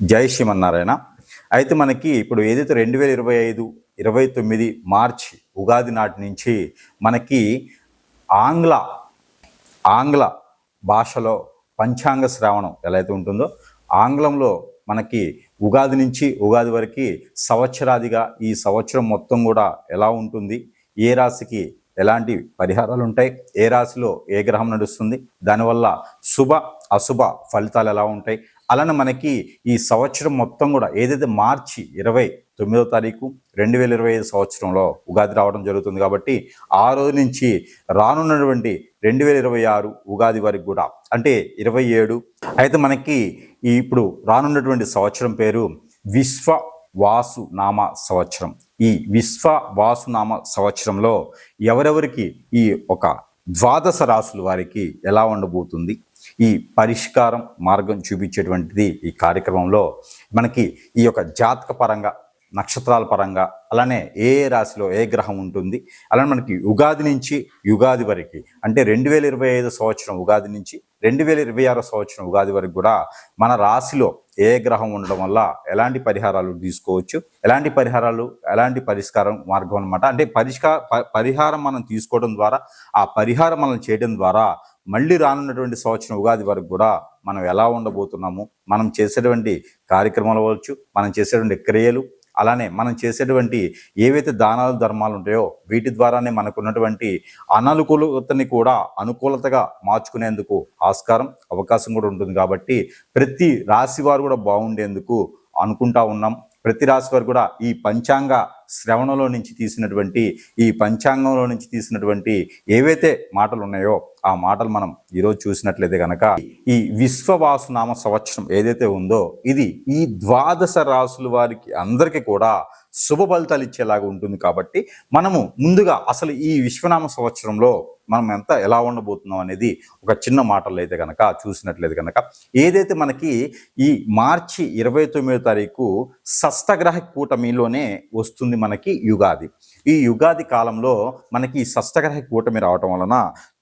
జై శ్రీమన్నారాయణ. అయితే మనకి ఇప్పుడు ఏదైతే రెండు వేల ఇరవై ఐదు ఇరవై తొమ్మిది మార్చి ఉగాది నాటి నుంచి మనకి ఆంగ్ల ఆంగ్ల భాషలో పంచాంగ శ్రావణం ఎలా అయితే ఉంటుందో ఆంగ్లంలో మనకి ఉగాది నుంచి ఉగాది వరకు సంవత్సరాదిగా ఈ సంవత్సరం మొత్తం కూడా ఎలా ఉంటుంది ఏ రాశికి ఎలాంటి పరిహారాలు ఉంటాయి ఏ రాశిలో ఏ గ్రహం నడుస్తుంది దానివల్ల శుభ అశుభ ఫలితాలు ఎలా ఉంటాయి అలానే మనకి ఈ సంవత్సరం మొత్తం కూడా ఏదైతే మార్చి ఇరవై తొమ్మిదో తారీఖు రెండు వేల ఇరవై ఐదు సంవత్సరంలో ఉగాది రావడం జరుగుతుంది కాబట్టి ఆ రోజు నుంచి రానున్నటువంటి రెండు వేల ఇరవై ఆరు ఉగాది వరకు కూడా అంటే ఇరవై ఏడు అయితే మనకి ఇప్పుడు రానున్నటువంటి సంవత్సరం పేరు విశ్వ వాసు నామ సంవత్సరం. ఈ విశ్వ వాసునామ సంవత్సరంలో ఎవరెవరికి ఈ ఒక ద్వాదశ రాసుల వారికి ఎలా ఉండబోతుంది? ఈ పరిష్కారం మార్గం చూపించేటువంటిది ఈ కార్యక్రమంలో. మనకి ఈ యొక్క జాతక పరంగా నక్షత్రాల పరంగా అలానే ఏ రాశిలో ఏ గ్రహం ఉంటుంది అలానే మనకి ఉగాది నుంచి యుగాది వరకు అంటే రెండు వేల ఇరవై ఐదు సంవత్సరం ఉగాది నుంచి రెండు వేల ఇరవై ఆరో సంవత్సరం ఉగాది వరకు కూడా మన రాశిలో ఏ గ్రహం ఉండడం వల్ల ఎలాంటి పరిహారాలు తీసుకోవచ్చు ఎలాంటి పరిహారాలు ఎలాంటి పరిష్కారం మార్గం అనమాట అంటే పరిష్కార పరిహారం మనం తీసుకోవడం ద్వారా ఆ పరిహారం మనం చేయడం ద్వారా మళ్ళీ రానున్నటువంటి సంవత్సరం ఉగాది వరకు కూడా మనం ఎలా ఉండబోతున్నాము? మనం చేసేటువంటి కార్యక్రమాలు అవ్వచ్చు మనం చేసేటువంటి క్రియలు అలానే మనం చేసేటువంటి ఏవైతే దానాలు ధర్మాలు ఉంటాయో వీటి ద్వారానే మనకున్నటువంటి అననుకూలతని కూడా అనుకూలతగా మార్చుకునేందుకు ఆస్కారం అవకాశం కూడా ఉంటుంది కాబట్టి ప్రతి రాశి వారు కూడా బాగుండేందుకు అనుకుంటా ఉన్నాం. ప్రతి రాశి వారు కూడా ఈ పంచాంగ శ్రవణంలో నుంచి తీసినటువంటి ఈ పంచాంగంలో నుంచి తీసినటువంటి ఏవైతే మాటలు ఉన్నాయో ఆ మాటలు మనం ఈరోజు చూసినట్లయితే కనుక ఈ విశ్వవాసునామ సంవత్సరం ఏదైతే ఉందో ఇది ఈ ద్వాదశ రాసుల వారికి అందరికీ కూడా శుభ ఫలితాలు ఇచ్చేలాగా ఉంటుంది కాబట్టి మనము ముందుగా అసలు ఈ విశ్వనామ సంవత్సరంలో మనం ఎంత ఎలా ఉండబోతున్నాం అనేది ఒక చిన్న మాటలు అయితే కనుక చూసినట్లయితే కనుక ఏదైతే మనకి ఈ మార్చి ఇరవై తొమ్మిదో తారీఖు షష్టగ్రహ కూటమిలోనే వస్తుంది మనకి యుగాది. ఈ యుగాది కాలంలో మనకి ఈ షష్టగ్రహ కూటమి రావటం వలన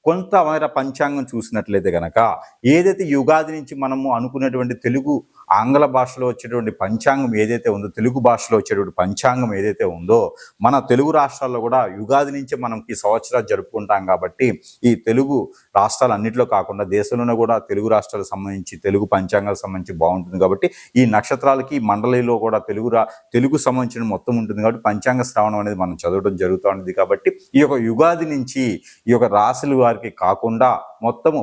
కొంతమేర పంచాంగం చూసినట్లయితే గనక ఏదైతే యుగాది నుంచి మనము అనుకున్నటువంటి తెలుగు ఆంగ్ల భాషలో వచ్చేటువంటి పంచాంగం ఏదైతే ఉందో తెలుగు భాషలో వచ్చేటువంటి పంచాంగం ఏదైతే ఉందో మన తెలుగు రాష్ట్రాల్లో కూడా యుగాది నుంచి మనం ఈ సంవత్సరాలు జరుపుకుంటాం కాబట్టి ఈ తెలుగు రాష్ట్రాలు అన్నింటిలో కాకుండా దేశంలోనే కూడా తెలుగు రాష్ట్రాలకు సంబంధించి తెలుగు పంచాంగాలకు సంబంధించి బాగుంటుంది కాబట్టి ఈ నక్షత్రాలకి మండలిలో కూడా తెలుగు రా తెలుగు సంబంధించిన మొత్తం ఉంటుంది కాబట్టి పంచాంగ శ్రావణం అనేది మనం చదవడం జరుగుతూ ఉంటుంది కాబట్టి ఈ యొక్క యుగాది నుంచి ఈ యొక్క రాశుల వారికి కాకుండా మొత్తము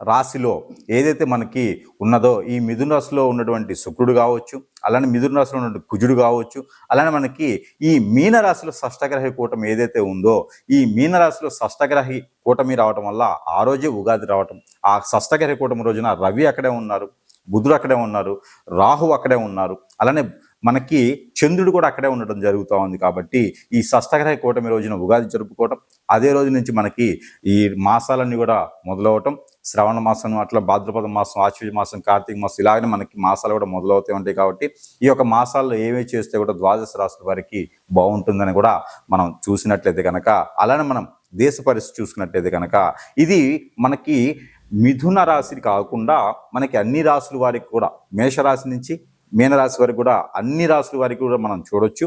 రాశిలో ఏదైతే మనకి ఉన్నదో ఈ మిథున రాశిలో ఉన్నటువంటి శుక్రుడు కావచ్చు అలానే మిథున రాశిలో ఉన్నటువంటి కుజుడు కావచ్చు అలానే మనకి ఈ మీన రాశిలో షష్టగ్రహి కూటమి ఏదైతే ఉందో ఈ మీన రాశిలో షష్టగ్రహి కూటమి రావటం వల్ల ఆ రోజే ఉగాది రావటం ఆ షష్టగ్రహి కూటమి రోజున రవి అక్కడే ఉన్నారు బుధుడు అక్కడే ఉన్నారు రాహు అక్కడే ఉన్నారు అలానే మనకి చంద్రుడు కూడా అక్కడే ఉండటం జరుగుతూ ఉంది కాబట్టి ఈ షష్టగ్రహ కూటమి రోజున ఉగాది జరుపుకోవటం అదే రోజు నుంచి మనకి ఈ మాసాలన్నీ కూడా మొదలవటం శ్రవణ మాసం అట్లా భాద్రపద మాసం ఆశ్వజ మాసం కార్తీక మాసం ఇలాగనే మనకి మాసాలు కూడా మొదలవుతూ ఉంటాయి కాబట్టి ఈ యొక్క మాసాల్లో ఏవే చేస్తే కూడా ద్వాదశ రాశుల వారికి బాగుంటుందని కూడా మనం చూసినట్లయితే కనుక అలానే మనం దేశ పరిస్థితి చూసుకున్నట్లయితే కనుక ఇది మనకి మిథున రాశి కాకుండా మనకి అన్ని రాశుల వారికి కూడా మేషరాశి నుంచి మీనరాశి వారికి కూడా అన్ని రాశుల వారికి కూడా మనం చూడొచ్చు.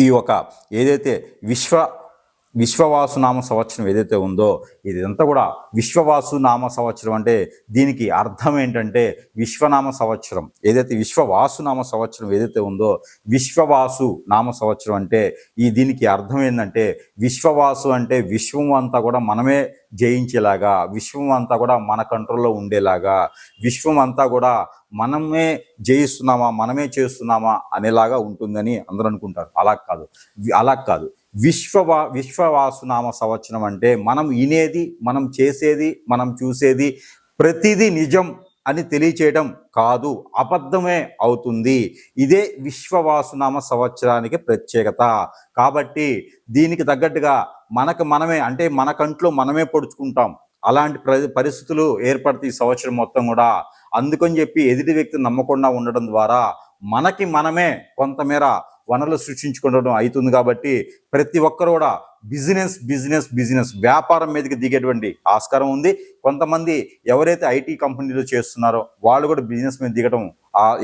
ఈ ఒక ఏదైతే విశ్వ విశ్వవాసు నామ సంవత్సరం ఏదైతే ఉందో ఇదంతా కూడా విశ్వవాసు నామ సంవత్సరం అంటే దీనికి అర్థం ఏంటంటే విశ్వనామ సంవత్సరం. ఏదైతే విశ్వవాసు నామ సంవత్సరం ఏదైతే ఉందో విశ్వవాసు నామ సంవత్సరం అంటే ఈ దీనికి అర్థం ఏంటంటే విశ్వవాసు అంటే విశ్వం అంతా కూడా మనమే జయించేలాగా విశ్వం అంతా కూడా మన కంట్రోల్లో ఉండేలాగా విశ్వం అంతా కూడా మనమే జయిస్తున్నామా మనమే చేస్తున్నామా అనేలాగా ఉంటుందని అందరూ అనుకుంటారు. అలా కాదు. అలా కాదు. విశ్వవా విశ్వవాసునామ సంవత్సరం అంటే మనం వినేది మనం చేసేది మనం చూసేది ప్రతిదీ నిజం అని తెలియచేయడం కాదు. అబద్ధమే అవుతుంది. ఇదే విశ్వవాసునామ సంవత్సరానికి ప్రత్యేకత. కాబట్టి దీనికి తగ్గట్టుగా మనకు మనమే అంటే మన కంట్లో మనమే పొడుచుకుంటాం. అలాంటి ప్ర- పరిస్థితులు ఏర్పడతాయి ఈ సంవత్సరం మొత్తం కూడా. అందుకని చెప్పి ఎదుటి వ్యక్తిని నమ్మకుండా ఉండడం ద్వారా మనకి మనమే కొంతమేర వనరులు సృష్టించుకోవడం అవుతుంది కాబట్టి ప్రతి ఒక్కరు కూడా బిజినెస్ బిజినెస్ బిజినెస్ వ్యాపారం మీదకి దిగేటువంటి ఆస్కారం ఉంది. కొంతమంది ఎవరైతే ఐటీ కంపెనీలు చేస్తున్నారో వాళ్ళు కూడా బిజినెస్ మీద దిగడం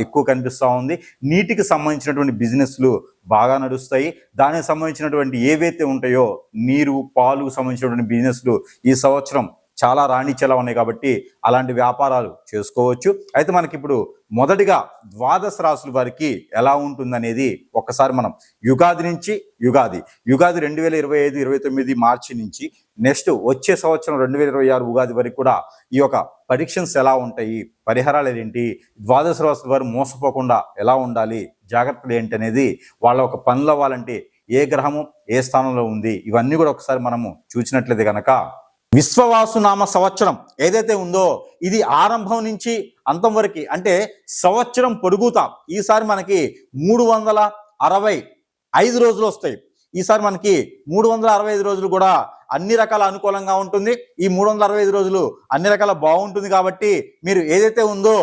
ఎక్కువ కనిపిస్తూ ఉంది. నీటికి సంబంధించినటువంటి బిజినెస్లు బాగా నడుస్తాయి. దానికి సంబంధించినటువంటి ఏవైతే ఉంటాయో నీరు పాలు సంబంధించినటువంటి బిజినెస్లు ఈ సంవత్సరం చాలా రాణించేలా ఉన్నాయి కాబట్టి అలాంటి వ్యాపారాలు చేసుకోవచ్చు. అయితే మనకి ఇప్పుడు మొదటిగా ద్వాదశ రాసుల వారికి ఎలా ఉంటుందనేది ఒక్కసారి మనం యుగాది నుంచి యుగాది యుగాది రెండు వేల ఇరవై ఐదు ఇరవై తొమ్మిది మార్చి నుంచి నెక్స్ట్ వచ్చే సంవత్సరం రెండు వేల ఇరవై ఆరు ఉగాది వరకు కూడా ఈ యొక్క పరీక్షన్స్ ఎలా ఉంటాయి పరిహారాలు ఏంటి ద్వాదశ రాసుల వారు మోసపోకుండా ఎలా ఉండాలి జాగ్రత్తలు ఏంటి అనేది వాళ్ళ ఒక పనులు అవ్వాలంటే ఏ గ్రహము ఏ స్థానంలో ఉంది ఇవన్నీ కూడా ఒకసారి మనము చూసినట్లయితే కనుక విశ్వవాసు నామ సంవత్సరం ఏదైతే ఉందో ఇది ఆరంభం నుంచి అంతం వరకు అంటే సంవత్సరం పొడుగుతా. ఈసారి మనకి మూడు వందల అరవై ఐదు రోజులు వస్తాయి. ఈసారి మనకి మూడు వందల అరవై ఐదు రోజులు కూడా అన్ని రకాల అనుకూలంగా ఉంటుంది. ఈ మూడు వందల అరవై ఐదు రోజులు అన్ని రకాల బాగుంటుంది కాబట్టి మీరు ఏదైతే ఉందో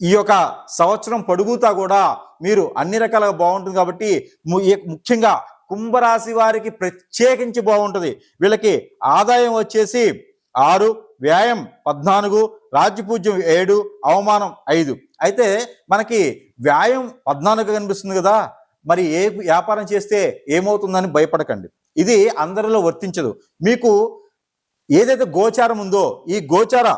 ఈ యొక్క సంవత్సరం పొడుగుతా కూడా మీరు అన్ని రకాలుగా బాగుంటుంది కాబట్టి ము- ఈ- ముఖ్యంగా కుంభరాశి వారికి ప్రత్యేకించి బాగుంటుంది. వీళ్ళకి ఆదాయం వచ్చేసి ఆరు వ్యాయం పద్నాలుగు రాజ్యపూజ్యం ఏడు అవమానం ఐదు. అయితే మనకి వ్యాయం పద్నాలుగు కనిపిస్తుంది కదా మరి ఏ వ్యాపారం చేస్తే ఏమవుతుందని భయపడకండి. ఇది అందరిలో వర్తించదు. మీకు ఏదైతే గోచారం ఉందో ఈ గోచార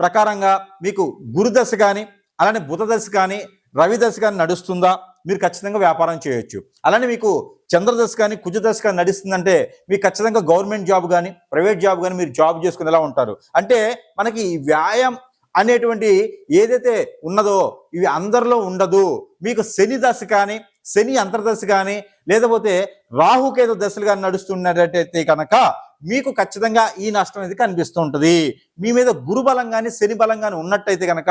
ప్రకారంగా మీకు గురుదశ కానీ అలానే బుధ దశ కానీ రవి దశ కానీ నడుస్తుందా? మీరు ఖచ్చితంగా వ్యాపారం చేయొచ్చు. అలానే మీకు చంద్రదశ కానీ కుజదశ కానీ నడుస్తుందంటే మీకు ఖచ్చితంగా గవర్నమెంట్ జాబ్ కానీ ప్రైవేట్ జాబ్ కానీ మీరు జాబ్ చేసుకునేలా ఉంటారు. అంటే మనకి వ్యాయామం అనేటువంటి ఏదైతే ఉన్నదో ఇవి అందరిలో ఉండదు. మీకు శని దశ కానీ శని అంతర్దశ కానీ లేకపోతే రాహుకేతు దశలు కానీ నడుస్తున్నట్టయితే కనుక మీకు ఖచ్చితంగా ఈ నష్టం అనేది కనిపిస్తూ ఉంటుంది మీ మీద గురు బలం కానీ శని బలం కానీ ఉన్నట్టయితే కనుక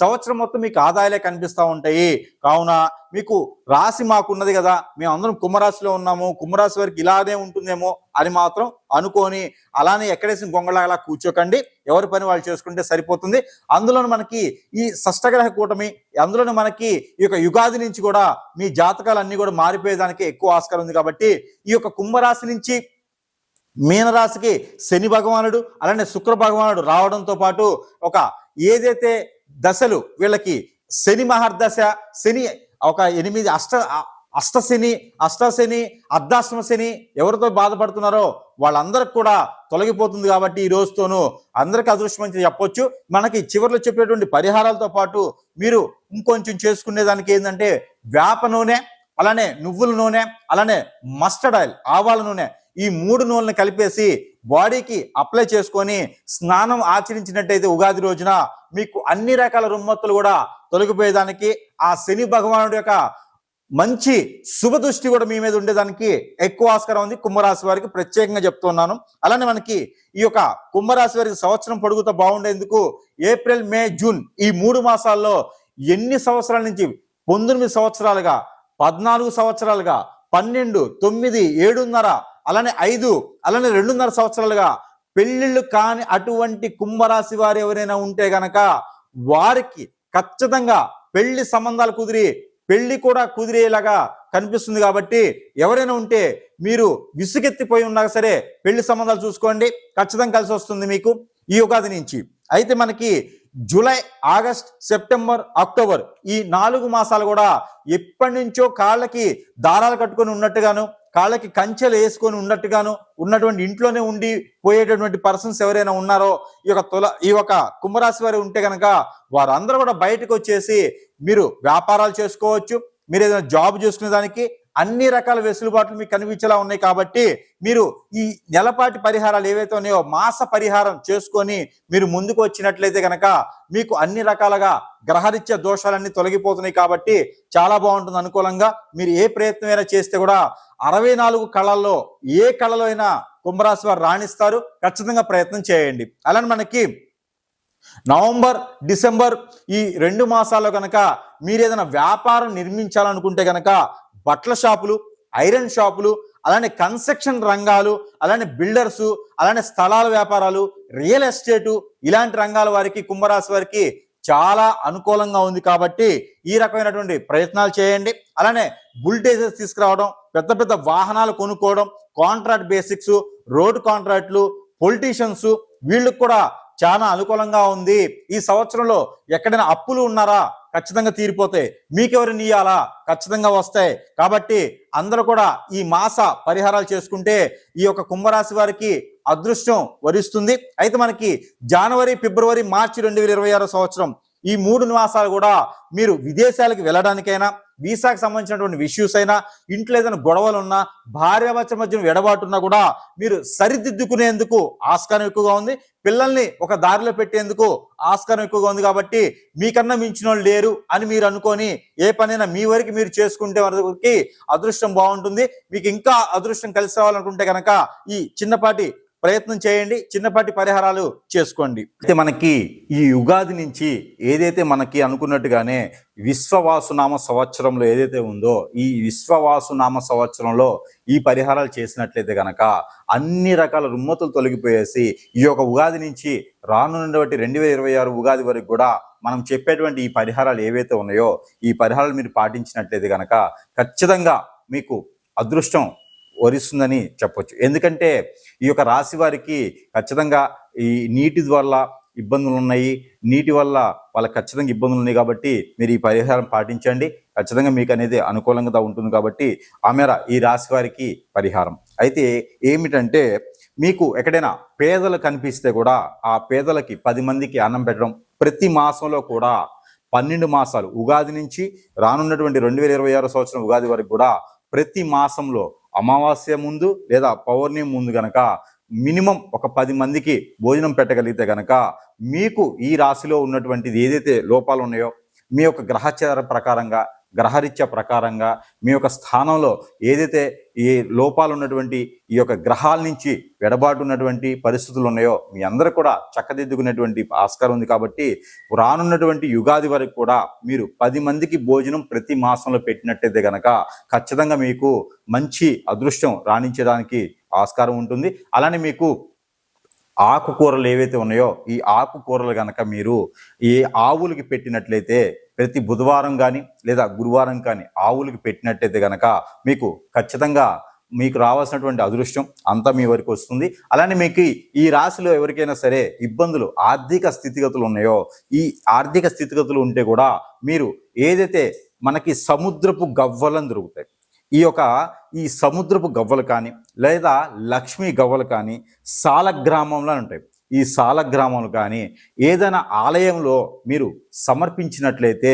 సంవత్సరం మొత్తం మీకు ఆదాయాలే కనిపిస్తూ ఉంటాయి. కావున మీకు రాశి మాకున్నది కదా మేము అందరం కుంభరాశిలో ఉన్నాము. కుంభరాశి వారికి ఇలానే ఉంటుందేమో అని మాత్రం అనుకొని అలానే ఎక్కడేసిన గొంగళలా కూర్చోకండి. ఎవరి పని వాళ్ళు చేసుకుంటే సరిపోతుంది. అందులోనూ మనకి ఈ షష్టగ్రహ కూటమి అందులోనే మనకి ఈ యొక్క యుగాది నుంచి కూడా మీ జాతకాలన్నీ కూడా మారిపోయేదానికి ఎక్కువ ఆస్కారం ఉంది కాబట్టి ఈ యొక్క కుంభరాశి నుంచి మీనరాశికి శని భగవానుడు అలానే శుక్ర భగవానుడు రావడంతో పాటు ఒక ఏదైతే దశలు వీళ్ళకి శని మహర్దశ శని ఒక ఎనిమిది అష్ట అష్టశని అష్టశని అర్ధాశ్రమ శని ఎవరితో బాధపడుతున్నారో వాళ్ళందరికి కూడా తొలగిపోతుంది కాబట్టి ఈ రోజుతోనూ అందరికి అదృష్టం అని చెప్పొచ్చు. మనకి చివరిలో చెప్పేటువంటి పరిహారాలతో పాటు మీరు ఇంకొంచెం చేసుకునేదానికి ఏంటంటే వేప నూనె అలానే నువ్వుల నూనె అలానే మస్టర్డ్ ఆయిల్ ఆవాల నూనె ఈ మూడు నూనెలను కలిపేసి బాడీకి అప్లై చేసుకొని స్నానం ఆచరించినట్టయితే ఉగాది రోజున మీకు అన్ని రకాల రుమ్మత్తులు కూడా తొలగిపోయేదానికి ఆ శని భగవానుడి యొక్క మంచి శుభ దృష్టి కూడా మీ మీద ఉండేదానికి ఎక్కువ ఆస్కారం ఉంది. కుంభరాశి వారికి ప్రత్యేకంగా చెప్తున్నాను. అలానే మనకి ఈ యొక్క కుంభరాశి వారికి సంవత్సరం పొడుగుతా బాగుండేందుకు ఏప్రిల్ మే జూన్ ఈ మూడు మాసాల్లో ఎన్ని సంవత్సరాల నుంచి పంతొమ్మిది సంవత్సరాలుగా పద్నాలుగు సంవత్సరాలుగా పన్నెండు తొమ్మిది ఏడున్నర అలానే ఐదు అలానే రెండున్నర సంవత్సరాలుగా పెళ్ళిళ్ళు కాని అటువంటి కుంభరాశి వారు ఎవరైనా ఉంటే గనక వారికి ఖచ్చితంగా పెళ్ళి సంబంధాలు కుదిరి పెళ్ళి కూడా కుదిరేలాగా కనిపిస్తుంది కాబట్టి ఎవరైనా ఉంటే మీరు విసుగెత్తిపోయి ఉన్నా సరే పెళ్ళి సంబంధాలు చూసుకోండి. ఖచ్చితంగా కలిసి వస్తుంది మీకు ఈ ఉగాది నుంచి. అయితే మనకి జూలై ఆగస్ట్ సెప్టెంబర్ అక్టోబర్ ఈ నాలుగు మాసాలు కూడా ఎప్పటి నుంచో కాళ్ళకి దారాలు కట్టుకొని ఉన్నట్టుగాను కాళ్ళకి కంచెలు వేసుకొని ఉన్నట్టుగాను ఉన్నటువంటి ఇంట్లోనే ఉండి పోయేటటువంటి పర్సన్స్ ఎవరైనా ఉన్నారో ఈ యొక్క తుల ఈ యొక్క కుంభరాశి వారు ఉంటే కనుక వారందరూ కూడా బయటకు వచ్చేసి మీరు వ్యాపారాలు చేసుకోవచ్చు. మీరు ఏదైనా జాబ్ చేసుకునే దానికి అన్ని రకాల వెసులుబాట్లు మీకు కనిపించేలా ఉన్నాయి కాబట్టి మీరు ఈ నెలపాటి పరిహారాలు ఏవైతే ఉన్నాయో మాస పరిహారం చేసుకొని మీరు ముందుకు వచ్చినట్లయితే కనుక మీకు అన్ని రకాలుగా గ్రహరీత్య దోషాలన్నీ తొలగిపోతున్నాయి కాబట్టి చాలా బాగుంటుంది అనుకూలంగా. మీరు ఏ ప్రయత్నమైనా చేస్తే కూడా అరవై నాలుగు కళల్లో ఏ కళలో అయినా కుంభరాశి వారు రాణిస్తారు. ఖచ్చితంగా ప్రయత్నం చేయండి. అలానే మనకి నవంబర్ డిసెంబర్ ఈ రెండు మాసాల్లో కనుక మీరు ఏదైనా వ్యాపారం నిర్మించాలనుకుంటే కనుక బట్టల షాపులు ఐరన్ షాపులు అలానే కన్స్ట్రక్షన్ రంగాలు అలానే బిల్డర్స్ అలానే స్థలాల వ్యాపారాలు రియల్ ఎస్టేటు ఇలాంటి రంగాల వారికి కుంభరాశి వారికి చాలా అనుకూలంగా ఉంది కాబట్టి ఈ రకమైనటువంటి ప్రయత్నాలు చేయండి. అలానే బుల్టేజెస్ తీసుకురావడం పెద్ద పెద్ద వాహనాలు కొనుక్కోవడం కాంట్రాక్ట్ బేసిక్స్ రోడ్ కాంట్రాక్ట్లు పొలిటీషియన్స్ వీళ్ళకి కూడా చాలా అనుకూలంగా ఉంది. ఈ సంవత్సరంలో ఎక్కడైనా అప్పులు ఉన్నారా? ఖచ్చితంగా తీరిపోతాయి మీకెవరు నీయాలా ఖచ్చితంగా వస్తాయి. కాబట్టి అందరూ కూడా ఈ మాస పరిహారాలు చేసుకుంటే ఈ యొక్క కుంభరాశి వారికి అదృష్టం వరిస్తుంది. అయితే మనకి జనవరి ఫిబ్రవరి మార్చి రెండు వేల ఇరవై సంవత్సరం ఈ మూడు నివాసాలు కూడా మీరు విదేశాలకు వెళ్ళడానికైనా వీసాకు సంబంధించినటువంటి ఇష్యూస్ అయినా ఇంట్లో ఏదైనా గొడవలు ఉన్నా భార్యాభర్త మధ్య ఎడబాటున్నా కూడా మీరు సరిదిద్దుకునేందుకు ఆస్కారం ఎక్కువగా ఉంది. పిల్లల్ని ఒక దారిలో పెట్టేందుకు ఆస్కారం ఎక్కువగా ఉంది కాబట్టి మీకన్నా మించిన వాళ్ళు లేరు అని మీరు అనుకొని ఏ పనైనా మీ వరకు మీరు చేసుకుంటే వరకు అదృష్టం బాగుంటుంది. మీకు ఇంకా అదృష్టం కలిసి రావాలనుకుంటే కనుక ఈ చిన్నపాటి ప్రయత్నం చేయండి. చిన్నపాటి పరిహారాలు చేసుకోండి. అయితే మనకి ఈ ఉగాది నుంచి ఏదైతే మనకి అనుకున్నట్టుగానే విశ్వవాసునామ సంవత్సరంలో ఏదైతే ఉందో ఈ విశ్వవాసునామ సంవత్సరంలో ఈ పరిహారాలు చేసినట్లయితే గనక అన్ని రకాల రుమ్మతులు తొలగిపోయేసి ఈ యొక్క ఉగాది నుంచి రానున్నటువంటి రెండు వేల ఇరవై ఆరు ఉగాది వరకు కూడా మనం చెప్పేటువంటి ఈ పరిహారాలు ఏవైతే ఉన్నాయో ఈ పరిహారాలు మీరు పాటించినట్లయితే గనక ఖచ్చితంగా మీకు అదృష్టం వరిస్తుందని చెప్పొచ్చు. ఎందుకంటే ఈ యొక్క రాశి వారికి ఖచ్చితంగా ఈ నీటి వల్ల ఇబ్బందులు ఉన్నాయి. నీటి వల్ల వాళ్ళకి ఖచ్చితంగా ఇబ్బందులు ఉన్నాయి కాబట్టి మీరు ఈ పరిహారం పాటించండి. ఖచ్చితంగా మీకు అనేది అనుకూలంగా ఉంటుంది కాబట్టి ఆ మేర ఈ రాశి వారికి పరిహారం. అయితే ఏమిటంటే మీకు ఎక్కడైనా పేదలు కనిపిస్తే కూడా ఆ పేదలకి పది మందికి అన్నం పెట్టడం ప్రతి మాసంలో కూడా పన్నెండు మాసాలు. ఉగాది నుంచి రానున్నటువంటి రెండు వేల ఇరవై ఆరో సంవత్సరం ఉగాది వరకు కూడా ప్రతి మాసంలో అమావాస్య ముందు లేదా పౌర్ణమి ముందు గనక మినిమం ఒక పది మందికి భోజనం పెట్టగలిగితే గనక మీకు ఈ రాశిలో ఉన్నటువంటిది ఏదైతే లోపాలు ఉన్నాయో మీ యొక్క గ్రహచార ప్రకారంగా గ్రహరీత్యా ప్రకారంగా మీ యొక్క స్థానంలో ఏదైతే ఈ లోపాలు ఉన్నటువంటి ఈ యొక్క గ్రహాల నుంచి వెడబాటు ఉన్నటువంటి పరిస్థితులు ఉన్నాయో మీ అందరూ కూడా చక్కదిద్దుకునేటువంటి ఆస్కారం ఉంది కాబట్టి రానున్నటువంటి యుగాది వరకు కూడా మీరు పది మందికి భోజనం ప్రతి మాసంలో పెట్టినట్టయితే గనక ఖచ్చితంగా మీకు మంచి అదృష్టం రాణించడానికి ఆస్కారం ఉంటుంది. అలానే మీకు ఆకుకూరలు ఏవైతే ఉన్నాయో ఈ ఆకుకూరలు కనుక మీరు ఈ ఆవులకి పెట్టినట్లయితే ప్రతి బుధవారం కానీ లేదా గురువారం కానీ ఆవులకి పెట్టినట్టయితే కనుక మీకు ఖచ్చితంగా మీకు రావాల్సినటువంటి అదృష్టం అంతా మీ వరకు వస్తుంది. అలానే మీకు ఈ రాశిలో ఎవరికైనా సరే ఇబ్బందులు ఆర్థిక స్థితిగతులు ఉన్నాయో ఈ ఆర్థిక స్థితిగతులు ఉంటే కూడా మీరు ఏదైతే మనకి సముద్రపు గవ్వలను దొరుకుతాయి ఈ యొక్క ఈ సముద్రపు గవ్వలు కానీ లేదా లక్ష్మీ గవ్వలు కానీ సాల గ్రామంలో ఉంటాయి. ఈ సాల గ్రామంలో కానీ ఏదైనా ఆలయంలో మీరు సమర్పించినట్లయితే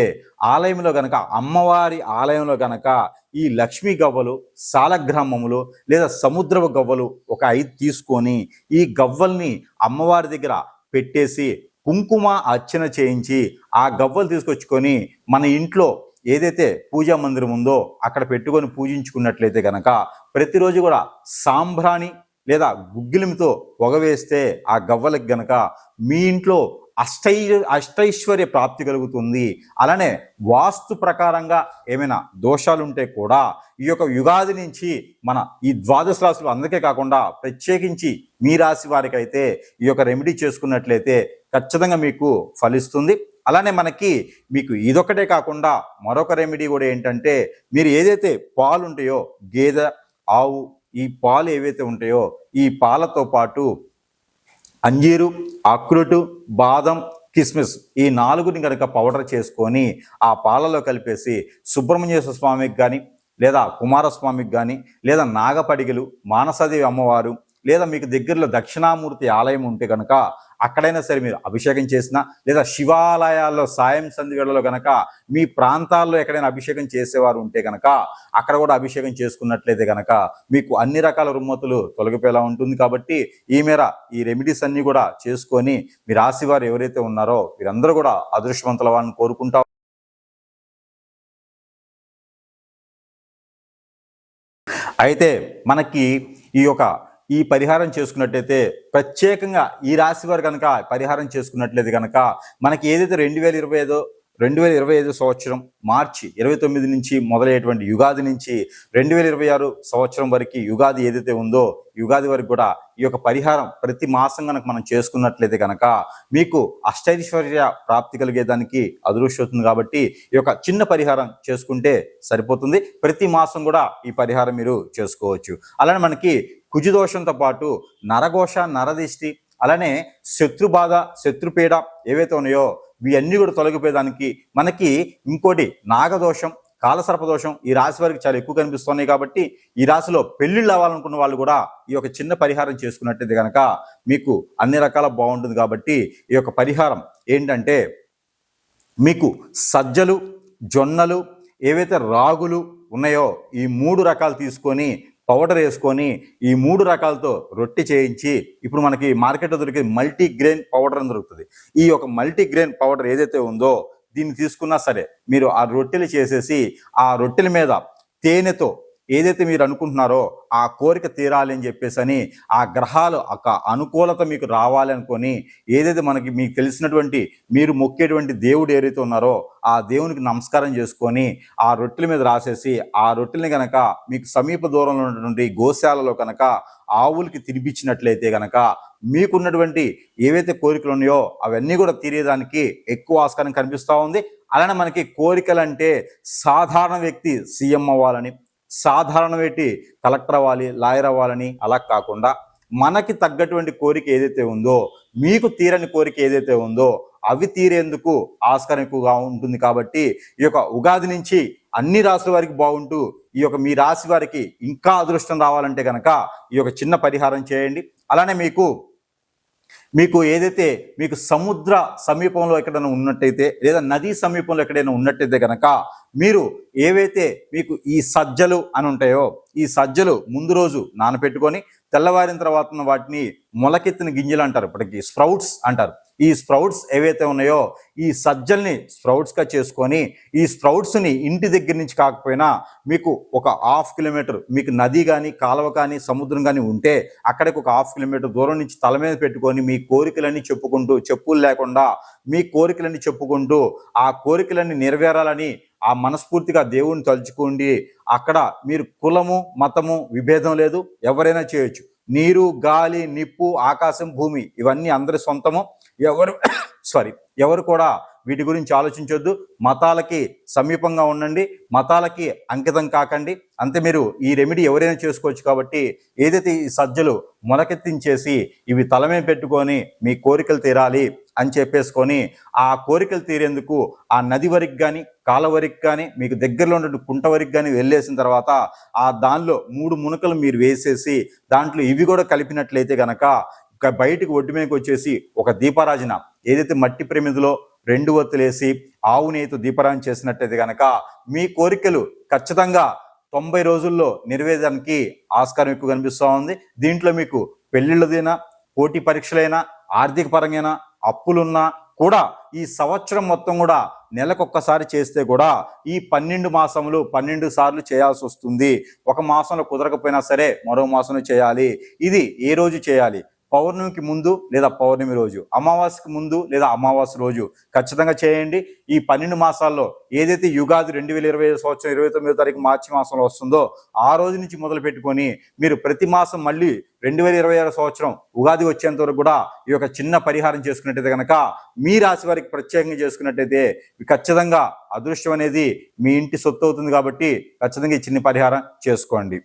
ఆలయంలో గనక అమ్మవారి ఆలయంలో గనక ఈ లక్ష్మీ గవ్వలు సాలగ్రామములు లేదా సముద్రపు గవ్వలు ఒక ఐదు తీసుకొని ఈ గవ్వల్ని అమ్మవారి దగ్గర పెట్టేసి కుంకుమ అర్చన చేయించి ఆ గవ్వలు తీసుకొచ్చుకొని మన ఇంట్లో ఏదైతే పూజా మందిరం ఉందో అక్కడ పెట్టుకొని పూజించుకున్నట్లయితే కనుక ప్రతిరోజు కూడా సాంబ్రాణి లేదా గుగ్గిలిమితో పొగవేస్తే ఆ గవ్వలకు గనక మీ ఇంట్లో అష్టై అష్టైశ్వర్య ప్రాప్తి కలుగుతుంది. అలానే వాస్తు ప్రకారంగా ఏమైనా దోషాలుంటే కూడా ఈ యొక్క యుగాది నుంచి మన ఈ ద్వాదశ రాశులు అందరికీ కాకుండా ప్రత్యేకించి మీ రాశి వారికైతే ఈ యొక్క రెమెడీ చేసుకున్నట్లయితే ఖచ్చితంగా మీకు ఫలిస్తుంది. అలానే మనకి మీకు ఇదొక్కటే కాకుండా మరొక రెమెడీ కూడా ఏంటంటే మీరు ఏదైతే పాలు ఉంటాయో గేదె ఆవు ఈ పాలు ఏవైతే ఉంటాయో ఈ పాలతో పాటు అంజీరు అక్రుటు బాదం కిస్మిస్ ఈ నాలుగుని కనుక పౌడర్ చేసుకొని ఆ పాలలో కలిపేసి సుబ్రహ్మణ్యేశ్వర స్వామికి కానీ లేదా కుమారస్వామికి కానీ లేదా నాగపడిగలు మానసదేవి అమ్మవారు లేదా మీకు దగ్గరలో దక్షిణామూర్తి ఆలయం ఉంటే కనుక అక్కడైనా సరే మీరు అభిషేకం చేసినా లేదా శివాలయాల్లో సాయం సంధి కనుక మీ ప్రాంతాల్లో ఎక్కడైనా అభిషేకం చేసేవారు ఉంటే కనుక అక్కడ కూడా అభిషేకం చేసుకున్నట్లయితే కనుక మీకు అన్ని రకాల రుమ్మతులు తొలగిపోయేలా ఉంటుంది కాబట్టి ఈ మేర ఈ రెమెడీస్ అన్నీ కూడా చేసుకొని మీ రాశి వారు ఎవరైతే ఉన్నారో వీరందరూ కూడా అదృష్టవంతుల వారిని కోరుకుంటా అయితే మనకి ఈ యొక్క ఈ పరిహారం చేసుకున్నట్టయితే ప్రత్యేకంగా ఈ రాశి వారు కనుక పరిహారం చేసుకున్నట్లయితే కనుక మనకి ఏదైతే రెండు వేల ఇరవై ఐదో రెండు వేల ఇరవై ఐదు సంవత్సరం మార్చి ఇరవై తొమ్మిది నుంచి మొదలయ్యేటువంటి యుగాది నుంచి రెండు వేల ఇరవై ఆరు సంవత్సరం వరకు యుగాది ఏదైతే ఉందో యుగాది వరకు కూడా ఈ యొక్క పరిహారం ప్రతి మాసం కనుక మనం చేసుకున్నట్లయితే కనుక మీకు అష్టైశ్వర్య ప్రాప్తి కలిగేదానికి అదృష్టం కాబట్టి ఈ యొక్క చిన్న పరిహారం చేసుకుంటే సరిపోతుంది. ప్రతి మాసం కూడా ఈ పరిహారం మీరు చేసుకోవచ్చు. అలానే మనకి కుజుదోషంతో పాటు నరఘోష నరదిష్టి అలానే శత్రు బాధ శత్రుపీడ ఏవైతే ఉన్నాయో ఇవన్నీ కూడా తొలగిపోయేదానికి మనకి ఇంకోటి నాగదోషం కాలసర్పదోషం ఈ రాశి వారికి చాలా ఎక్కువ కనిపిస్తున్నాయి కాబట్టి ఈ రాశిలో పెళ్ళిళ్ళు అవ్వాలనుకున్న వాళ్ళు కూడా ఈ యొక్క చిన్న పరిహారం చేసుకున్నట్టయితే కనుక మీకు అన్ని రకాల బాగుంటుంది కాబట్టి ఈ యొక్క పరిహారం ఏంటంటే మీకు సజ్జలు జొన్నలు ఏవైతే రాగులు ఉన్నాయో ఈ మూడు రకాలు తీసుకొని పౌడర్ వేసుకొని ఈ మూడు రకాలతో రొట్టె చేయించి ఇప్పుడు మనకి మార్కెట్లో దొరికే మల్టీ గ్రెయిన్ పౌడర్ అని దొరుకుతుంది. ఈ యొక్క మల్టీ గ్రెయిన్ పౌడర్ ఏదైతే ఉందో దీన్ని తీసుకున్నా సరే మీరు ఆ రొట్టెలు చేసేసి ఆ రొట్టెల మీద తేనెతో ఏదైతే మీరు అనుకుంటున్నారో ఆ కోరిక తీరాలి అని చెప్పేసి అని ఆ గ్రహాలు ఒక అనుకూలత మీకు రావాలి అనుకొని ఏదైతే మనకి మీకు తెలిసినటువంటి మీరు మొక్కేటువంటి దేవుడు ఏదైతే ఉన్నారో ఆ దేవునికి నమస్కారం చేసుకొని ఆ రొట్టెల మీద రాసేసి ఆ రొట్టెల్ని కనుక మీకు సమీప దూరంలో ఉన్నటువంటి గోశాలలో కనుక ఆవులకి తినిపించినట్లయితే కనుక మీకున్నటువంటి ఏవైతే కోరికలు ఉన్నాయో అవన్నీ కూడా తీరేదానికి ఎక్కువ ఆస్కారం కనిపిస్తూ ఉంది. అలానే మనకి కోరికలు అంటే సాధారణ వ్యక్తి సీఎం అవ్వాలని సాధారణ పెట్టి కలెక్టర్ అవ్వాలి లాయర్ అవ్వాలని అలా కాకుండా మనకి తగ్గటువంటి కోరిక ఏదైతే ఉందో మీకు తీరని కోరిక ఏదైతే ఉందో అవి తీరేందుకు ఆస్కారం ఎక్కువగా ఉంటుంది కాబట్టి ఈ యొక్క ఉగాది నుంచి అన్ని రాసుల వారికి బాగుంటూ ఈ యొక్క మీ రాశి వారికి ఇంకా అదృష్టం రావాలంటే కనుక ఈ యొక్క చిన్న పరిహారం చేయండి. అలానే మీకు మీకు ఏదైతే మీకు సముద్ర సమీపంలో ఎక్కడైనా ఉన్నట్టయితే లేదా నదీ సమీపంలో ఎక్కడైనా ఉన్నట్టయితే కనుక మీరు ఏవైతే మీకు ఈ సజ్జలు అని ఉంటాయో ఈ సజ్జలు ముందు రోజు నానపెట్టుకొని తెల్లవారిన తర్వాత వాటిని మొలకెత్తిన గింజలు అంటారు ఇప్పటికి స్ప్రౌట్స్ అంటారు. ఈ స్ప్రౌట్స్ ఏవైతే ఉన్నాయో ఈ సజ్జల్ని స్ప్రౌట్స్గా చేసుకొని ఈ స్ప్రౌట్స్ని ఇంటి దగ్గర నుంచి కాకపోయినా మీకు ఒక హాఫ్ కిలోమీటర్ మీకు నది కానీ కాలువ కానీ సముద్రం కానీ ఉంటే అక్కడికి ఒక హాఫ్ కిలోమీటర్ దూరం నుంచి తల మీద పెట్టుకొని మీ కోరికలన్నీ చెప్పుకుంటూ చెప్పులు లేకుండా మీ కోరికలన్నీ చెప్పుకుంటూ ఆ కోరికలన్నీ నెరవేరాలని ఆ మనస్ఫూర్తిగా దేవుణ్ణి తలుచుకోండి. అక్కడ మీరు కులము మతము విభేదం లేదు ఎవరైనా చేయొచ్చు. నీరు గాలి నిప్పు ఆకాశం భూమి ఇవన్నీ అందరి సొంతము. ఎవరు సారీ ఎవరు కూడా వీటి గురించి ఆలోచించొద్దు. మతాలకి సమీపంగా ఉండండి. మతాలకి అంకితం కాకండి. అంతే మీరు ఈ రెమెడీ ఎవరైనా చేసుకోవచ్చు కాబట్టి ఏదైతే ఈ సజ్జలు మొలకెత్తించేసి ఇవి తలమే పెట్టుకొని మీ కోరికలు తీరాలి అని చెప్పేసుకొని ఆ కోరికలు తీరేందుకు ఆ నది వరకు కానీ కాల వరకు కానీ మీకు దగ్గరలో ఉన్న కుంట వరకు కానీ వెళ్ళేసిన తర్వాత ఆ దానిలో మూడు మునకలు మీరు వేసేసి దాంట్లో ఇవి కూడా కలిపినట్లయితే కనుక బయటకు ఒడ్డు మీదకి వచ్చేసి ఒక దీపారాజన. ఏదైతే మట్టి ప్రమిదిలో రెండు ఒత్తులేసి ఆవు నేతు దీపారాజన చేసినట్టయితే కనుక మీ కోరికలు ఖచ్చితంగా తొంభై రోజుల్లో నెరవేరడానికి ఆస్కారం ఎక్కువ కనిపిస్తూ ఉంది. దీంట్లో మీకు పెళ్ళిళ్ళదైనా పోటీ పరీక్షలైనా ఆర్థిక పరంగా అప్పులున్నా కూడా ఈ సంవత్సరం మొత్తం కూడా నెలకొక్కసారి చేస్తే కూడా ఈ పన్నెండు మాసములు పన్నెండు సార్లు చేయాల్సి వస్తుంది. ఒక మాసంలో కుదరకపోయినా సరే మరో మాసంలో చేయాలి. ఇది ఏ రోజు చేయాలి? పౌర్ణమికి ముందు లేదా పౌర్ణమి రోజు అమావాస్యకి ముందు లేదా అమావాస్య రోజు ఖచ్చితంగా చేయండి. ఈ పన్నెండు మాసాల్లో ఏదైతే యుగాది రెండు వేల ఇరవై సంవత్సరం ఇరవై తొమ్మిదో తారీఖు మార్చి మాసంలో వస్తుందో ఆ రోజు నుంచి మొదలు పెట్టుకొని మీరు ప్రతి మాసం మళ్ళీ రెండు వేల ఇరవై ఆరు సంవత్సరం ఉగాది వచ్చేంత వరకు కూడా ఈ యొక్క చిన్న పరిహారం చేసుకున్నట్టయితే కనుక మీ రాశి వారికి ప్రత్యేకంగా చేసుకున్నట్టయితే ఖచ్చితంగా అదృష్టం అనేది మీ ఇంటి సొత్తు అవుతుంది కాబట్టి ఖచ్చితంగా ఈ చిన్న పరిహారం చేసుకోండి.